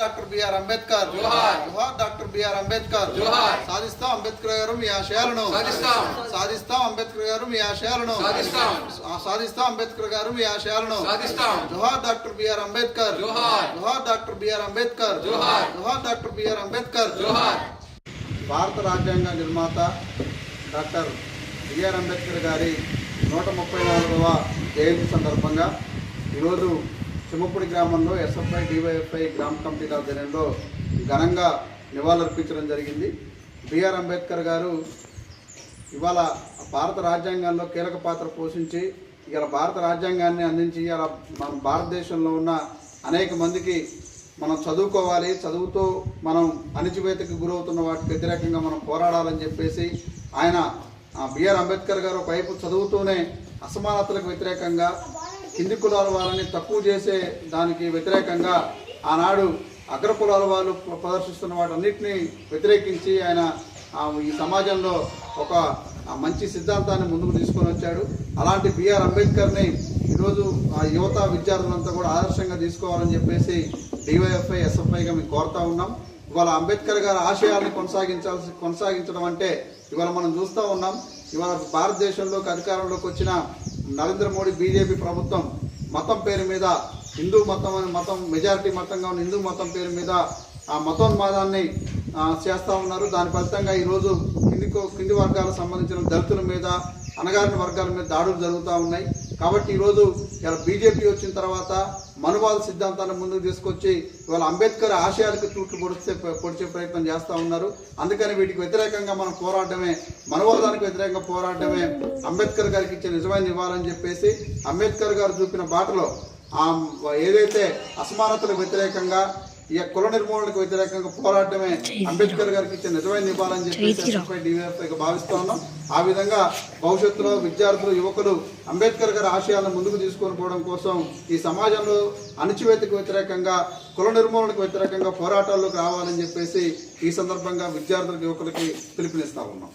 Doctor BR Ambedkar జోహార్. Doctor BR Ambedkar జోహార్. సాధిస్తాం అంబేద్కర్ గారు మీ ఆశయాలను సాధిస్తాం. సాధిస్తాం అంబేద్కర్ గారు మీ ఆశయాలను సాధిస్తాం. సాధిస్తాం అంబేద్కర్ గారు మీ ఆశయాలను సాధిస్తాం. జోహార్ డాక్టర్ బిఆర్ అంబేద్కర్ జోహార్. జోహార్ డాక్టర్ బిఆర్ అంబేద్కర్ జోహార్. జోహార్ డాక్టర్ బిఆర్ అంబేద్కర్ జోహార్ భారత రాజ్యాంగ నిర్మాత డాక్టర్ బిఆర్ అంబేద్కర్ గారి నూట ముప్పై నాలుగవ జయంతి సందర్భంగా ఈరోజు చిమ్మపూడి గ్రామంలో ఎస్ఎఫ్ఐ డివైఎఫ్ఐ గ్రామ కమిటీల ఆధ్వర్యంలో ఘనంగా నివాళులర్పించడం జరిగింది. బిఆర్ అంబేద్కర్ గారు ఇవాళ భారత రాజ్యాంగంలో కీలక పాత్ర పోషించి ఇవాళ భారత రాజ్యాంగాన్ని అందించి ఇవాళ మన భారతదేశంలో ఉన్న అనేక మందికి మనం చదువుకోవాలి చదువుతూ మనం అణిచివేతకు గురవుతున్న వాటికి వ్యతిరేకంగా మనం పోరాడాలని చెప్పేసి ఆయన బిఆర్ అంబేద్కర్ గారు ఒకవైపు చదువుతూనే అసమానతలకు వ్యతిరేకంగా కింది కులాల వారిని తక్కువ చేసే దానికి వ్యతిరేకంగా ఆనాడు అగ్ర కులాల వాళ్ళు ప్రదర్శిస్తున్న వాటన్నిటిని వ్యతిరేకించి ఆయన ఈ సమాజంలో ఒక మంచి సిద్ధాంతాన్ని ముందుకు తీసుకొని వచ్చాడు. అలాంటి బిఆర్ అంబేద్కర్ని ఈరోజు ఆ యువత విద్యార్థులంతా కూడా ఆదర్శంగా తీసుకోవాలని చెప్పేసి డివైఎఫ్ఐ ఎస్ఎఫ్ఐగా మేము కోరుతా ఉన్నాం. ఇవాళ అంబేద్కర్ గారి ఆశయాలను కొనసాగించాల్సి కొనసాగించడం అంటే ఇవాళ మనం చూస్తూ ఉన్నాం. ఇవాళ భారతదేశంలోకి అధికారంలోకి వచ్చిన నరేంద్ర మోడీ బీజేపీ ప్రభుత్వం మతం పేరు మీద హిందూ మతం అనే మతం మెజారిటీ మతంగా ఉన్న హిందూ మతం పేరు మీద ఆ మతోన్మాదాన్ని చేస్తూ ఉన్నారు. దాని ఫలితంగా ఈరోజు కిందికో కింది వర్గాలకు సంబంధించిన దళితుల మీద అనగారిన వర్గాల మీద దాడులు జరుగుతూ ఉన్నాయి. కాబట్టి ఈరోజు ఇలా బీజేపీ వచ్చిన తర్వాత మనువాద సిద్ధాంతాన్ని ముందుకు తీసుకొచ్చి ఇవాళ అంబేద్కర్ ఆశయాలకు తూట్లు పొడిచే పొడిచే ప్రయత్నం చేస్తూ ఉన్నారు. అందుకని వీటికి వ్యతిరేకంగా మనం పోరాడమే మనువాదానికి వ్యతిరేకంగా పోరాడమే అంబేద్కర్ గారికి ఇచ్చే నిజమైన ఇవ్వాలని చెప్పేసి అంబేద్కర్ గారు చూపిన బాటలో ఏదైతే అసమానతలకు వ్యతిరేకంగా ఈ కుల నిర్మూలనకు వ్యతిరేకంగా పోరాటమే అంబేద్కర్ గారికి ఇచ్చే నిజమైన ఎస్ఎఫ్ఐ డివైఎఫ్ఐగా భావిస్తా ఉన్నాం. ఆ విధంగా భవిష్యత్తులో విద్యార్థులు యువకులు అంబేద్కర్ గారి ఆశయాలను ముందుకు తీసుకొని పోవడం కోసం ఈ సమాజంలో అణచివేతకు వ్యతిరేకంగా కుల నిర్మూలనకు వ్యతిరేకంగా పోరాటాల్లోకి రావాలని చెప్పేసి ఈ సందర్భంగా విద్యార్థులకు యువకులకి పిలుపునిస్తా ఉన్నాం.